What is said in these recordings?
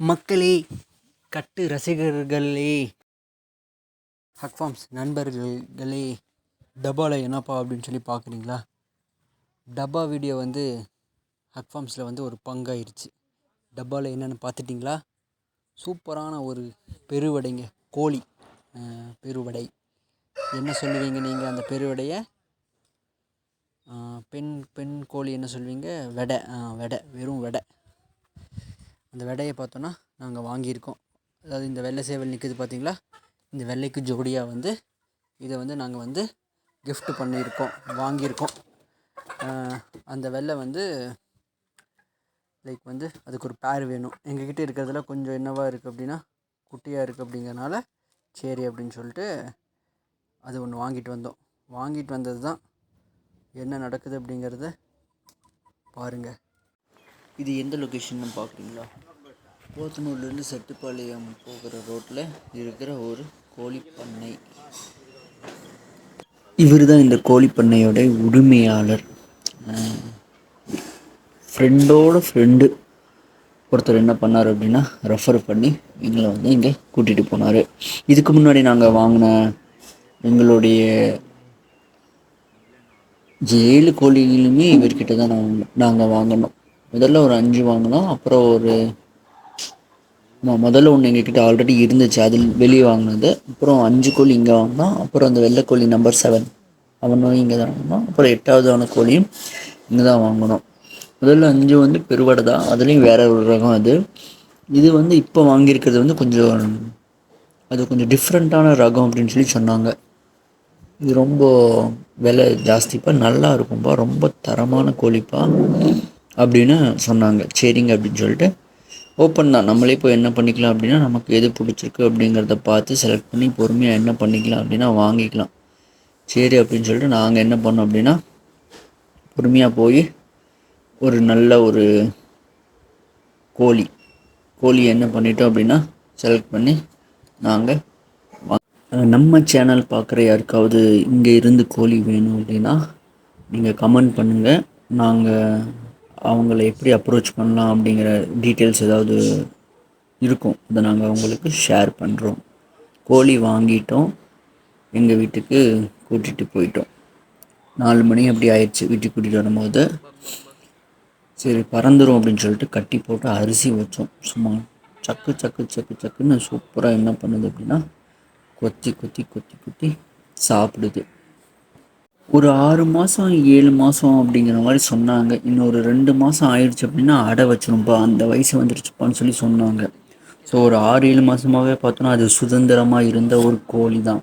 மக்களே கட்டு ரசிகர்களே ஹக்ஃபார்ம்ஸ் நண்பர்களே டப்பாவில் என்னப்பா அப்படின்னு சொல்லி பார்க்குறீங்களா? டப்பா வீடியோ வந்து ஹக்ஃபார்ம்ஸில் வந்து ஒரு பங்காயிருச்சு. டப்பாவில் என்னென்னு பார்த்துட்டிங்களா? சூப்பரான ஒரு பெருவடைங்க கோழி பெருவடை. என்ன சொல்லுவீங்க நீங்கள் அந்த பெருவடையை? பெண் பெண் கோழி என்ன சொல்லுவீங்க? வெடை வெடை வெறும் வெடை. அந்த விடையை பார்த்தோன்னா நாங்கள் வாங்கியிருக்கோம். அதாவது இந்த வெள்ளை சேவல் நிற்குது பார்த்தீங்களா இந்த வெள்ளைக்கு ஜோடியாக வந்து இதை வந்து நாங்கள் வந்து கிஃப்ட் பண்ணியிருக்கோம் வாங்கியிருக்கோம். அந்த வெள்ளை வந்து லைக் வந்து அதுக்கு ஒரு பேர் வேணும். எங்ககிட்ட இருக்கிறதுல கொஞ்சம் என்னவாக இருக்குது அப்படின்னா குட்டியாக இருக்குது அப்படிங்கிறனால சரி அப்படின்னு சொல்லிட்டு அது ஒன்று வாங்கிட்டு வந்தோம். வாங்கிட்டு வந்தது தான் என்ன நடக்குது அப்படிங்கிறத பாருங்கள் இது எந்த லொக்கேஷன்னு பார்க்குறீங்களா போத்தனூர்லேருந்து செட்டுப்பாளையம் போகிற ரோட்டில் இருக்கிற ஒரு கோழி பண்ணை இவர் தான் இந்த கோழி பண்ணையோட உரிமையாளர் ஃப்ரெண்டோட ஃப்ரெண்டு ஒருத்தர் என்ன பண்ணார் அப்படின்னா ரெஃபர் பண்ணி எங்களை வந்து இங்கே கூட்டிகிட்டு போனார். இதுக்கு முன்னாடி நாங்கள் வாங்கின எங்களுடைய ஏழு கோழிகளுமே இவர்கிட்ட தான் நாங்கள் நாங்கள் வாங்கினோம். முதல்ல ஒரு அஞ்சு வாங்கினோம் அப்புறம் ஒரு முதல்ல ஒன்று எங்ககிட்ட ஆல்ரெடி இருந்துச்சு. அதில் வெளியே வாங்கினது. அப்புறம் அஞ்சு கோழி இங்கே வாங்கினோம் அப்புறம் அந்த வெள்ளைக்கோழி நம்பர் செவன் அவனும் இங்கே தான் வாங்கினோம் அப்புறம் எட்டாவதான கோழியும் இங்கே தான் வாங்கினோம் முதல்ல அஞ்சு வந்து பெருவடை தான். அதுலேயும் வேற ஒரு ரகம் அது. இது வந்து இப்போ வாங்கியிருக்கிறது வந்து கொஞ்சம் அது கொஞ்சம் டிஃப்ரெண்ட்டான ரகம் அப்படின்னு சொல்லி சொன்னாங்க. இது ரொம்ப விலை ஜாஸ்திப்பா நல்லா இருக்கும்பா ரொம்ப தரமான கோழிப்பா அப்படின்னு சொன்னாங்க. சரிங்க அப்படின்னு சொல்லிட்டு ஓப்பன் தான். நம்மளே இப்போ என்ன பண்ணிக்கலாம் அப்படின்னா நமக்கு எது பிடிச்சிருக்கு அப்படிங்கிறத பார்த்து செலக்ட் பண்ணி பொறுமையாக என்ன பண்ணிக்கலாம் அப்படின்னா வாங்கிக்கலாம். சரி அப்படின்னு சொல்லிட்டு நாங்கள் என்ன பண்ணோம் அப்படின்னா பொறுமையாக போய் ஒரு நல்ல ஒரு கோழி. கோழி என்ன பண்ணிட்டோம் அப்படின்னா செலக்ட் பண்ணி நாங்கள் நம்ம சேனல் பார்க்குற யாருக்காவது இங்கே இருந்து கோழி வேணும் அப்படின்னா நீங்கள் கமெண்ட் பண்ணுங்கள் நாங்கள் அவங்கள எப்படி அப்ரோச் பண்ணலாம் அப்படிங்கிற டீட்டெயில்ஸ் ஏதாவது இருக்கும். அதை நாங்கள் அவங்களுக்கு ஷேர் பண்ணுறோம் கோழி வாங்கிட்டோம். எங்கள் வீட்டுக்கு கூட்டிகிட்டு போயிட்டோம். நாலு மணி அப்படி ஆயிடுச்சு. வீட்டுக்கு கூட்டிகிட்டு வரும்போது சரி பறந்துடும் அப்படின்னு சொல்லிட்டு கட்டி போட்டு அரிசி வச்சோம். சும்மா சக்கு சக்கு சக்கு சக்குன்னு சூப்பராக என்ன பண்ணுது அப்படின்னா கொத்தி கொத்தி கொத்தி கொத்தி சாப்பிடுது. ஒரு ஆறு மாதம் ஏழு மாதம் அப்படிங்கிற மாதிரி சொன்னாங்க. இன்னொரு ரெண்டு மாதம் ஆயிடுச்சு அப்படின்னா அடை வச்சிரும்பா அந்த வயசு வந்துருச்சுப்பான்னு சொல்லி சொன்னாங்க. ஸோ ஒரு ஆறு ஏழு மாதமாகவே பார்த்தோன்னா அது சுதந்திரமாக இருந்த ஒரு கோழி தான்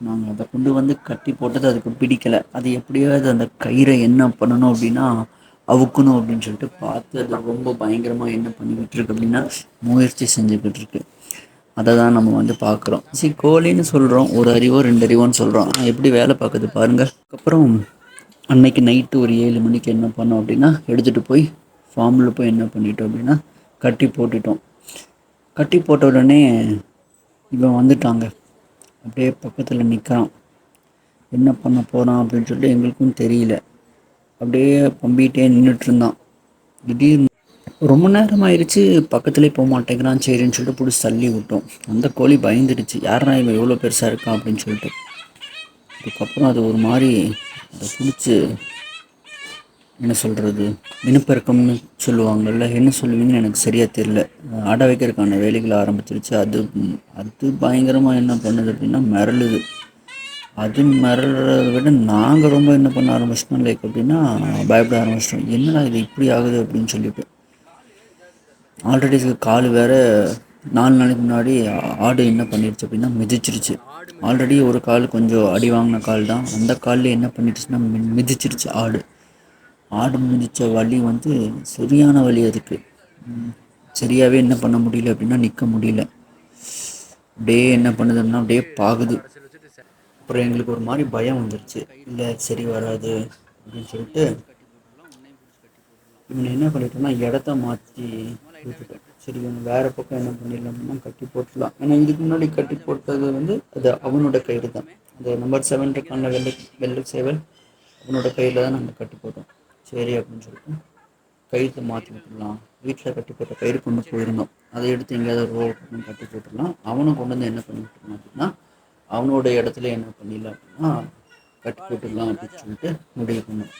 நாங்கள் அதை கொண்டு வந்து கட்டி போட்டது அதுக்கு பிடிக்கலை. அது எப்படியாவது அந்த கயிறை என்ன பண்ணணும் அப்படின்னா அவுக்கணும் அப்படின்னு சொல்லிட்டு பார்த்து அது ரொம்ப பயங்கரமாக என்ன பண்ணிக்கிட்டு இருக்கு அப்படின்னா முயற்சி செஞ்சுக்கிட்டு இருக்கு. அதை தான் நம்ம வந்து பார்க்குறோம். சரி கோழின்னு சொல்கிறோம் ஒரு அறிவோ ரெண்டு அறிவோன்னு சொல்கிறோம் எப்படி வேலை பார்க்குது பாருங்கள் அதுக்கப்புறம் அன்னைக்கு நைட்டு ஒரு ஏழு மணிக்கு என்ன பண்ணோம் அப்படின்னா எடுத்துகிட்டு போய் ஃபார்மில் போய் என்ன பண்ணிட்டோம் அப்படின்னா கட்டி போட்டுட்டோம். கட்டி போட்ட உடனே இவன் வந்துட்டாங்க. அப்படியே பக்கத்தில் நிற்கிறான் என்ன பண்ண போகிறான் அப்படின்னு சொல்லிட்டு எங்களுக்கும் தெரியல. அப்படியே பம்பிகிட்டே நின்றுட்டு இருந்தான். திடீர்னு ரொம்ப நேரம் ஆயிடுச்சு பக்கத்துலேயே போக மாட்டேங்கிறான் சரின்னு சொல்லிட்டு பிடிச்சி தள்ளி விட்டோம். அந்த கோழி பயந்துடுச்சு. யாருனா இவன் எவ்வளோ பெருசாக இருக்கான் அப்படின்னு சொல்லிட்டு. அதுக்கப்புறம் அது ஒரு மாதிரி அதை பிடிச்சி என்ன சொல்கிறது இனப்பெருக்கம்னு சொல்லுவாங்கள்ல என்ன சொல்லுவீங்கன்னு எனக்கு சரியாக தெரில அடை வைக்கிறதுக்கான வேலைகளை ஆரம்பிச்சிருச்சு. அது அது பயங்கரமாக என்ன பண்ணுது அப்படின்னா மிரளுது. அது மிரளதை விட நாங்கள் ரொம்ப என்ன பண்ண ஆரம்பிச்சிட்டோம் லைக் அப்படின்னா பயப்பட ஆரம்பிச்சிட்டோம். என்னடா இது இப்படி ஆகுது அப்படின்னு சொல்லிட்டு. ஆல்ரெடி கால் வேறு நாலு நாளைக்கு முன்னாடி ஆடு என்ன பண்ணிடுச்சு அப்படின்னா மிதிச்சிருச்சு. ஆல்ரெடி ஒரு கால் கொஞ்சம் அடி வாங்கின கால் தான். அந்த காலில் என்ன பண்ணிடுச்சுன்னா மிதிச்சிருச்சு ஆடு. ஆடு மிதித்த வலி வந்து சரியான வலி அதுக்கு. சரியாகவே என்ன பண்ண முடியல அப்படின்னா நிற்க முடியல. அப்படியே என்ன பண்ணுதுன்னா அப்படியே பாகுது. அப்புறம் எங்களுக்கு ஒரு மாதிரி பயம் வந்துருச்சு. இல்லை சரி வராது அப்படின்னு சொல்லிட்டு இவனை என்ன பண்ணிட்டோம்னா இடத்த மாற்றி விட்டுட்டோம் சரி இவன் வேறு பக்கம் என்ன பண்ணிடலாம்னா கட்டி போட்டுடலாம். ஏன்னா இதுக்கு முன்னாடி கட்டி போட்டது வந்து அது அவனோட கயிறு தான். அந்த நம்பர் செவன் இருக்கான வெள்ளை வெள்ளை சேவல் அவனோட கையில் தான் நாங்கள் கட்டி போட்டோம். சரி அப்படின்னு சொல்லிட்டு கயிறு மாற்றி விட்டுடலாம். வீட்டில் கட்டி போட்ட கயிறு கொண்டு போயிருந்தோம் அதை எடுத்து எங்கேயாவது ரோடு பக்கம் கட்டி போட்டுடலாம். அவனை கொண்டு வந்து என்ன பண்ணி விட்டுருலாம் அப்படின்னா அவனோட இடத்துல என்ன பண்ணிடலாம் அப்படின்னா கட்டி போட்டுடலாம் அப்படின்னு சொல்லிட்டு முடிவு பண்ணோம்.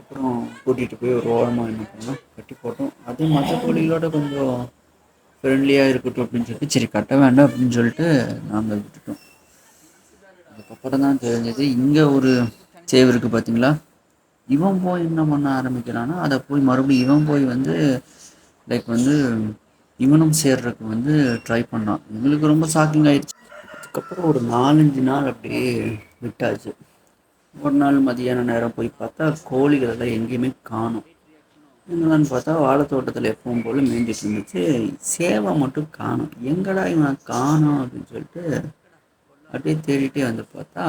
அப்புறம் கூட்டிகிட்டு போய் ஒரு ஓரமாக என்ன பண்ணோம் கட்டி போட்டோம். அது மற்ற கோழிகளோட கொஞ்சம் ஃப்ரெண்ட்லியாக இருக்கட்டும் அப்படின்னு சொல்லிட்டு சரி கட்ட வேண்டாம் அப்படின்னு சொல்லிட்டு நாங்கள் விட்டுட்டோம். அதுக்கப்புறம் தான் தெரிஞ்சது இங்கே ஒரு சேவ் இருக்குது பார்த்தீங்களா இவன் போய் என்ன பண்ண ஆரம்பிக்கிறான்னா அதை போய் மறுபடியும் இவன் போய் வந்து லைக் வந்து இவனும் சேர்றதுக்கு வந்து ட்ரை பண்ணான். எங்களுக்கு ரொம்ப ஷாக்கிங் ஆயிடுச்சு. அதுக்கப்புறம் ஒரு நாலஞ்சு நாள் அப்படியே விட்டாச்சு. ஒரு நாள் மதியான நேரம் போய் பார்த்தா கோழிகள் எல்லாம் எங்கேயுமே காணும். என்னடான்னு பார்த்தா வாழைத்தோட்டத்தில் எப்பவும் போல் மேய்ஞ்சிட்டு இருந்துச்சு சேவை மட்டும் காணும். எங்கடா இவன் காணும் அப்படின்னு சொல்லிட்டு அப்படியே தேடிட்டே வந்து பார்த்தா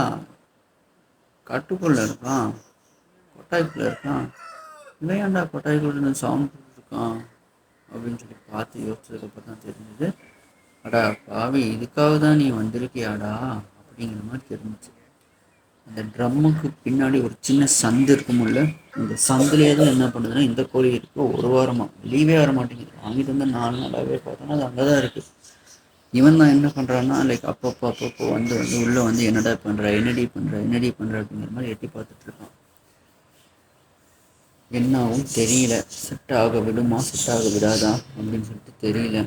கட்டுக்குள்ள இருக்கான் கொட்டாய்க்குள்ள இருக்கான். இவன் ஏன்டா கொட்டாய்க்குள்ள இருந்து சவுண்ட் இருக்கான் அப்படின்னு சொல்லி பார்த்து யோசிச்சதுக்கப்புறம் தான் தெரிஞ்சது. அடா பாவி இதுக்காக தான் நீ வந்திருக்கியாடா அப்படிங்கிற மாதிரி தெரிஞ்சிச்சு. அந்த ட்ரம்முக்கு பின்னாடி ஒரு சின்ன சந்து இருக்கும்ல இந்த சந்துலேயே தான் என்ன பண்ணுதுன்னா இந்த கோழி இருக்கோ ஒரு வாரமாக வெளியவே வர மாட்டேங்குது வாங்கிட்டு வந்து நாலு நாளாகவே பார்த்தோன்னா அது அங்கே தான் இருக்குது இவன் தான் என்ன பண்ணுறான்னா லைக் அப்பப்போ அப்பப்போ வந்து வந்து உள்ளே வந்து என்னடா பண்ணுற என்னடி பண்ணுற என்னடி பண்ணுற அப்படிங்கிற மாதிரி எட்டி பார்த்துட்டு இருக்கான். என்னாவும் தெரியல. செட் ஆக விடுமா செட் ஆக விடாதா அப்படின்னு சொல்லிட்டு தெரியல.